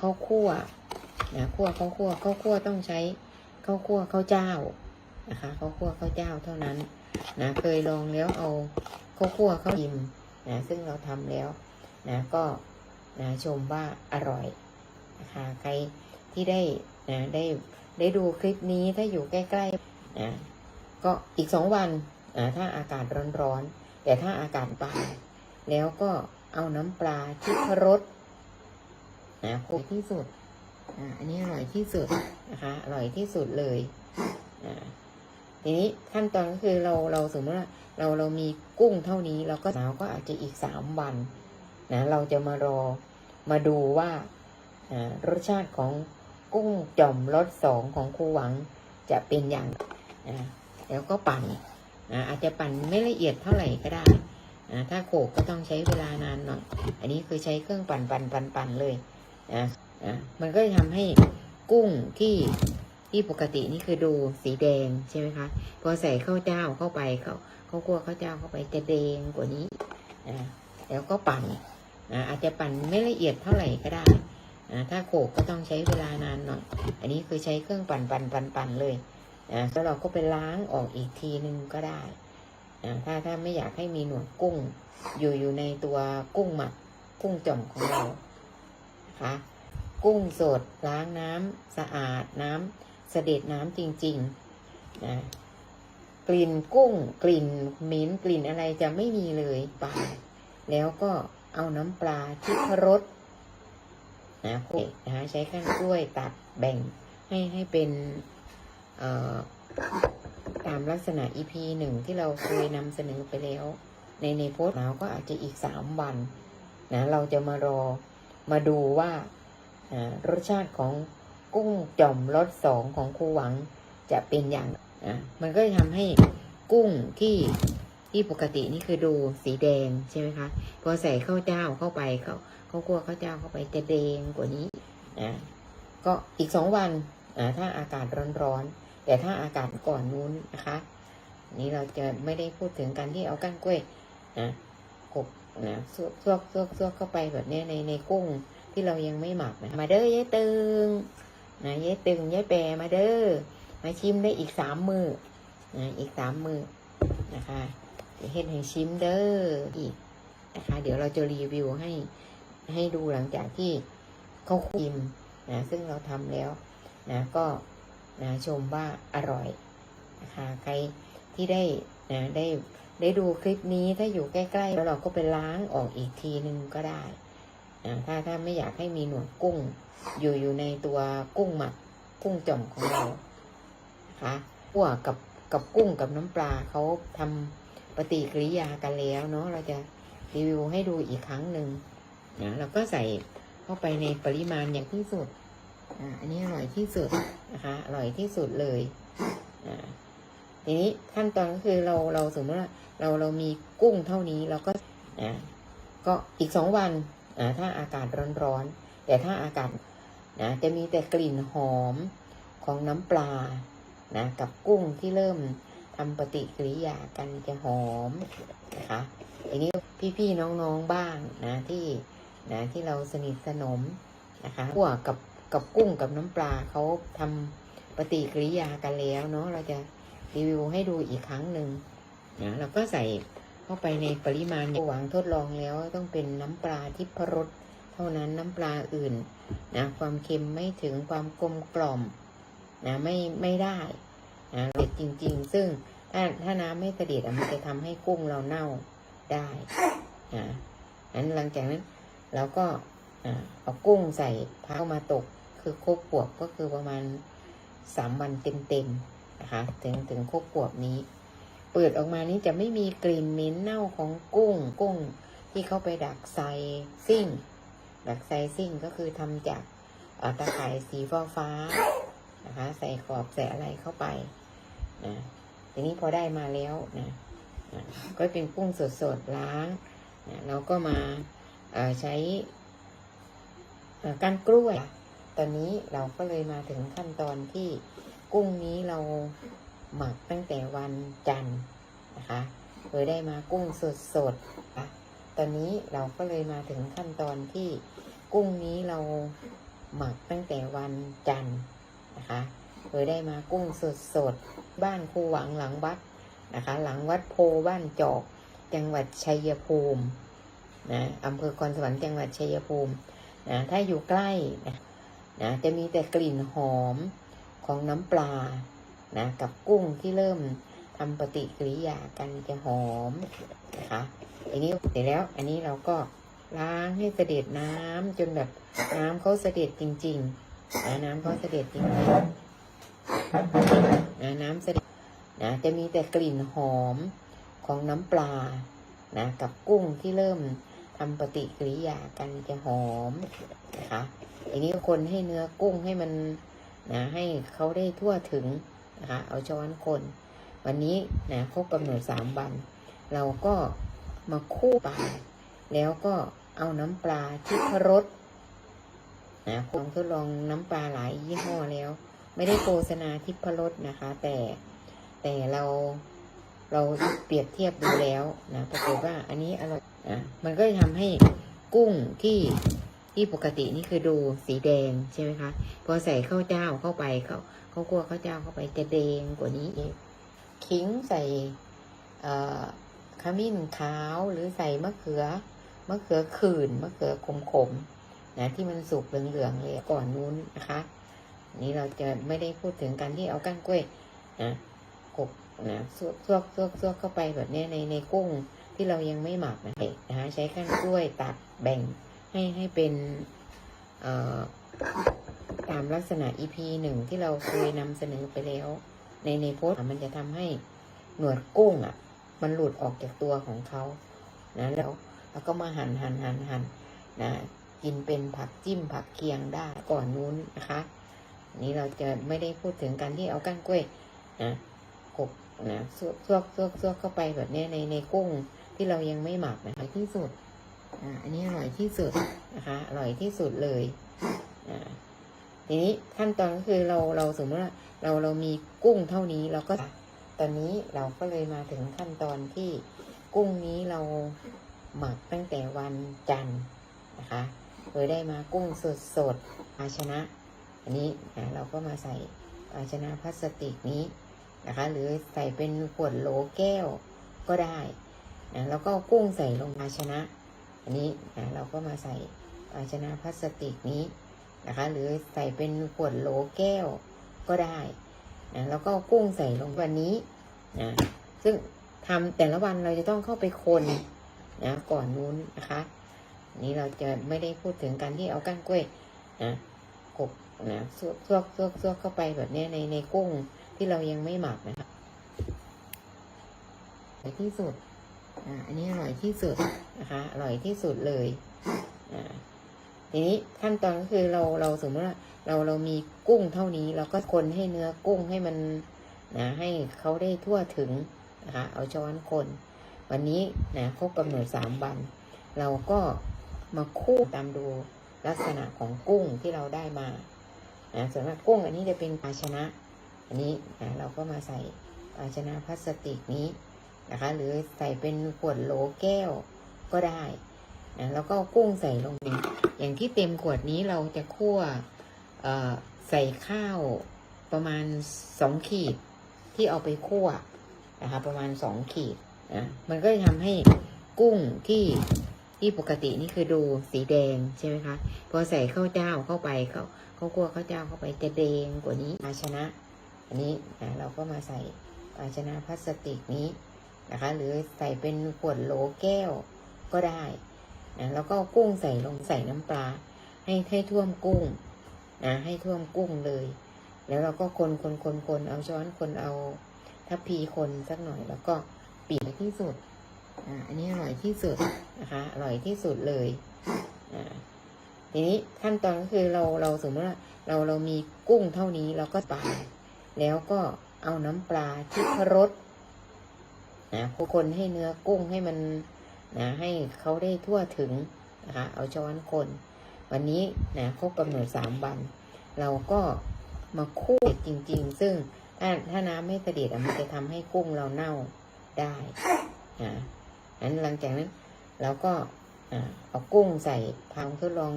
ข้าวคั่วนะคั่วข้าวคั่วข้าวคั่วต้องใช้ข้าวคั่วข้าวเจ้านะคะข้าวคั่วข้าวเจ้าเท่านั้นนะเคยลองแล้วเอาข้าวคั่วข้าวยิมนะซึ่งเราทำแล้วนะก็นะชมว่าอร่อยนะคะใครที่ได้นะได้ได้ดูคลิปนี้ถ้าอยู่ใกล้ๆนะก็อีกสองวันนะถ้าอากาศร้อนๆแต่ถ้าอากาศบานแล้วก็เอาน้ำปลาที่รส นะอร่อยที่สุดอันนี้อร่อยที่สุดนะคะอร่อยที่สุดเลยอ่าทีนี้ขั้นตอนก็คือเราเราสมมติว่าเราเรามีกุ้งเท่านี้เราก็หนาวก็อาจจะอีกสามวันนะเราจะมารอมาดูว่าอ่ารสชาติของกุ้งจ่อมรสสองของครูหวังจะเป็นอย่างนะแล้วก็ปั่นนะอาจจะปั่นไม่ละเอียดเท่าไหร่ก็ได้นะถ้าโขกก็ต้องใช้เวลานานหน่อย อันนี้คือใช้เครื่องปั่นปั่นปั่นปั่นเลย นะนะมันก็จะทำให้กุ้งที่ที่ปกตินี่คือดูสีแดงใช่ไหมคะ พอใส่ข้าวเจ้าเข้าไปเขาเขาวคั่วข้าวเจ้าเข้าไปจะแดงกว่านี้นะแล้วก็ปั่นนะอาจจะปั่นไม่ละเอียดเท่าไหร่ก็ได้นะถ้าโขกก็ต้องใช้เวลานานหน่อย อันนี้คือใช้เครื่องปั่นปั่นปั่นปั่นเลยนะแล้วเราก็ไปล้างออกอีกทีนึงก็ได้นะถ้าถ้าไม่อยากให้มีหนวดกุ้ง อยู่อยู่ในตัวกุ้งหมักกุ้งจ่อมของเรา นะคะ กุ้งสดล้างน้ำสะอาดน้ำเสด็จน้ำจริงๆนะกลิ่นกุ้งกลิ่นเหม็นกลิ่นอะไรจะไม่มีเลยปลาแล้วก็เอาน้ำปลาที่รสนะโขลกนะคะใช้ข้างกล้วยตัดแบ่งให้ให้เป็นเอ่อตามลักษณะ EP หนึ่งที่เราเคยนำเสนอไปแล้ว ในในโพสต์หนาวก็อาจจะอีกสามวันนะเราจะมารอ มาดูว่ารสชาติของกุ้งจ่อมรสสองของครูหวังจะเป็นอย่างอะมันก็จะทำให้กุ้งที่ที่ปกตินี่คือดูสีแดงใช่ไหมคะ พอใส่ข้าวเจ้าเข้าไปเขาเขาวคั่วข้าวเจ้าเข้าไปจะแดงกว่านี้นะก็อีกสองวันอ่าถ้าอากาศร้อนๆ แต่ถ้าอากาศก่อนนู้นนะคะ นี่เราจะไม่ได้พูดถึงการที่เอาก้านกล้วยนะกบ นะซวกซวกซวกซวกเข้าไปแบบเนี้ยในในกุ้งที่เรายังไม่หมักนะมาเด้อยายตึงนะยายตึงยายแปรมาเด้อมาชิมได้อีกสามมือนะอีกสามมือนะคะเดี๋ยวเฮ็ดให้ชิมเด้ออีกนะคะ เดี๋ยวเราจะรีวิวให้ให้ดูหลังจากที่เขาชิมนะซึ่งเราทำแล้วนะก็นะชมว่าอร่อยนะคะใคร ที่ได้นะได้ได้ดูคลิปนี้ถ้าอยู่ใกล้ๆแล้วเราก็ไปล้างออกอีกทีนึงก็ได้นะถ้าถ้าไม่อยากให้มีหนวดกุ้ง อยู่อยู่ในตัวกุ้งหมักกุ้งจ่อมของเรานะคะคั่วกับกับกุ้งกับน้ำปลาเขาทำปฏิกิริยากันแล้วเนาะเราจะรีวิวให้ดูอีกครั้งหนึ่งนะเราก็ใส่เข้าไปในปริมาณอย่างที่สุดอ่าอันนี้อร่อยที่สุดนะคะ อร่อยที่สุดเลยอ่า ทีนี้ขั้นตอนก็คือเราเราสมมติว่าเราเรามีกุ้งเท่านี้เราก็อ่าก็อีกสองวันอ่าถ้าอากาศร้อนๆแต่ถ้าอากาศนะจะมีแต่กลิ่นหอมของน้ำปลานะกับกุ้งที่เริ่มทำปฏิกิริยากันจะหอมนะคะทีนี้พี่ๆน้องๆบ้างนะที่นะที่เราสนิทสนมนะคะคั่วกับกับกุ้งกับน้ำปลาเขาทำปฏิกิริยากันแล้วเนาะเราจะ รีวิวให้ดูอีกครั้งหนึ่งนะเราก็ใส่เข้าไปในปริมาณหวังทดลองแล้วต้องเป็นน้ำปลาทิพรสเท่านั้นน้ำปลาอื่นนะความเค็มไม่ถึงความกลมกล่อมนะไม่ไม่ได้นะเด็ดจริง ๆ ซึ่งถ้าถ้าน้ำไม่เสด็จมันจะทำให้กุ้งเราเน่าได้นะนั้นหลังจากนั้นเราก็เอากุ้งใส่พาเข้ามาตกคือครบปวบก็คือประมาณสามวันเต็มๆ นะคะถึงถึงครบขวบนี้ เปิดออกมานี้จะไม่มีกลิ่นเหม็นเน่าของกุ้งกุ้งที่เขาไปดักไซซิ่ง ดักไซซิ่งก็คือทำจากตะข่ายสีฟ้าฟ้านะคะใส่ขอบใส่อะไรเข้าไปนะทีนี้พอได้มาแล้วนะนะก็เป็นกุ้งสดๆล้างนะเราก็มาใช้ก้านกล้วย ตอนนี้เราก็เลยมาถึงขั้นตอนที่ กุ้งนี้เราหมักตั้งแต่วันจันทร์นะคะโดยได้มากุ้งสดสดๆนะตอนนี้เราก็เลยมาถึงขั้นตอนที่กุ้งนี้เราหมักตั้งแต่วันจันทร์นะคะโดยได้มากุ้งสดสดๆบ้านครูหวังหลังวัดนะคะ หลังวัดโพบ้านจอกจังหวัดชัยภูมินะอำเภอคอนสวรรค์จังหวัดชัยภูมินะถ้าอยู่ใกล้นะนะจะมีแต่กลิ่นหอม ของน้ำปลานะกับกุ้งที่เริ่มทำปฏิกิริยากันจะหอมนะคะอันนี้เสร็จแล้วอันนี้เราก็ล้างให้เสด็จน้ำจนแบบน้ำเขาเสด็จจริงๆนะน้ำเขาเสด็จจริงๆนะน้ำเสด็จนะจะมีแต่กลิ่นหอมของน้ำปลานะกับกุ้งที่เริ่มทำปฏิกิริยากันจะหอมนะคะอันนี้คนให้เนื้อกุ้งให้มัน นะให้เขาได้ทั่วถึงนะคะเอาช้อนคน วันนี้นะครบกำหนดสามวัน เราก็มาคู่ปลาแล้วก็เอาน้ำปลาที่พรสนะผมทดลองน้ำปลาหลายยี่ห้อแล้ว ไม่ได้โฆษณาทิพรสนะคะ แต่แต่เราเราเปรียบเทียบดูแล้วนะปรากฏว่าอันนี้อร่อยนะมันก็จะทำให้กุ้งที่ ที่ปกตินี่คือดูสีแดงใช่ไหมคะ พอใส่ข้าวเจ้าเข้าไปเขาเขากลัวข้าวเจ้าเข้าไปจะแดงกว่านี้อีกขิงใส่ขมิ้นขาวหรือใส่มะเขือมะเขือขื่นมะเขือขมๆนะที่มันสุกเหลืองๆเลยก่อนนู้นนะคะ นี่เราจะไม่ได้พูดถึงการที่เอาก้านกล้วยนะกบนะซวกซวกซวกซวกเข้าไปแบบนี้ในในกุ้งที่เรายังไม่หมักนะนะคะใช้ก้านกล้วยตัดแบ่ง ให้ให้เป็นตามลักษณะ EP หนึ่งที่เราเคยนำเสนอไปแล้ว ในในโพสมันจะทำให้หนวดกุ้งอะ มันหลุดออกจากตัวของเขานะแล้วแล้วก็มาหั่นหันหั่นหั่นนะกินเป็นผักจิ้มผักเคียงได้ก่อนนู้นนะคะ นี่เราจะไม่ได้พูดถึงการที่เอาก้านกล้วยนะกบนะซวกซวกซวกซวกเข้าไปแบบนี้ในในกุ้งที่เรายังไม่หมักนะอร่อยที่สุด อันนี้อร่อยที่สุดนะคะอร่อยที่สุดเลยอ่าทีนี้ขั้นตอนก็คือเราเราสมมติว่าเราเรามีกุ้งเท่านี้เราก็ตอนนี้เราก็เลยมาถึงขั้นตอนที่กุ้งนี้เราหมักตั้งแต่วันจันทร์นะคะโดยได้มากุ้งสดสดภาชนะ อันนี้นะเราก็มาใส่ภาชนะพลาสติกนี้นะคะ หรือใส่เป็นขวดโหลแก้วก็ได้นะแล้วก็กุ้งใส่ลงภาชนะ อันนี้นะเราก็มาใส่ภาชนะพลาสติกนี้นะคะ หรือใส่เป็นขวดโหลแก้วก็ได้นะแล้วก็กุ้งใส่ลงวันนี้นะซึ่งทำแต่ละวันเราจะต้องเข้าไปคนนะก่อนนู้นนะคะ นี้เราจะไม่ได้พูดถึงการที่เอาก้านกล้วยนะกบนะซวกซวกซวกซวกเข้าไปแบบนี้ในในกุ้งที่เรายังไม่หมักนะคะอร่อยที่สุด อันนี้อร่อยที่สุดนะคะ อร่อยที่สุดเลยอ่าทีนี้ขั้นตอนก็คือเราเราสมมติว่าเราเรามีกุ้งเท่านี้เราก็คนให้เนื้อกุ้งให้มันนะให้เขาได้ทั่วถึงนะคะเอาช้อนคน วันนี้นะครบกำหนดสามวัน เราก็มาคู่ตามดูลักษณะของกุ้งที่เราได้มานะส่วนมากกุ้งอันนี้จะเป็นภาชนะ อันนี้นะเราก็มาใส่ภาชนะพลาสติกนี้ นะคะ หรือใส่เป็นขวดโหลแก้วก็ได้นะแล้วก็กุ้งใส่ลงไปอย่างที่เต็มขวดนี้เราจะคั่วใส่ข้าวประมาณสองขีดที่เอาไปคั่วนะคะประมาณสองขีดนะมันก็จะทำให้กุ้งที่ที่ปกตินี่คือดูสีแดงใช่ไหมคะพอใส่ข้าวเจ้าเข้าไปเขาเขาคั่วข้าวเจ้าเข้าไปจะแดงกว่านี้ภาชนะ อันนี้นะเราก็มาใส่ภาชนะพลาสติกนี้ นะคะ หรือใส่เป็นขวดโหลแก้วก็ได้นะแล้วก็กุ้งใส่ลงใส่น้ำปลา ให้ให้ท่วมกุ้งนะให้ท่วมกุ้งเลย แล้วเราก็คนคนคนคนเอาช้อนคนเอาทัพพีคนสักหน่อยแล้วก็ปิดที่สุดอ่าอันนี้อร่อยที่สุดนะคะอร่อยที่สุดเลยอ่าทีนี้ขั้นตอนก็คือเราเราสมมติว่าเราเรามีกุ้งเท่านี้เราก็ปาแล้วก็เอาน้ำปลาที่รส นะคนให้เนื้อกุ้งให้มันนะให้เขาได้ทั่วถึงนะคะเอาช้อนคน วันนี้นะครบกำหนดสามวัน เราก็มาคู่จริง ๆ ซึ่งถ้าถ้าน้ำไม่เสด็จมันจะทำให้กุ้งเราเน่าได้นะนั้นหลังจากนั้นเราก็อเอากุ้งใส่พังทดลอง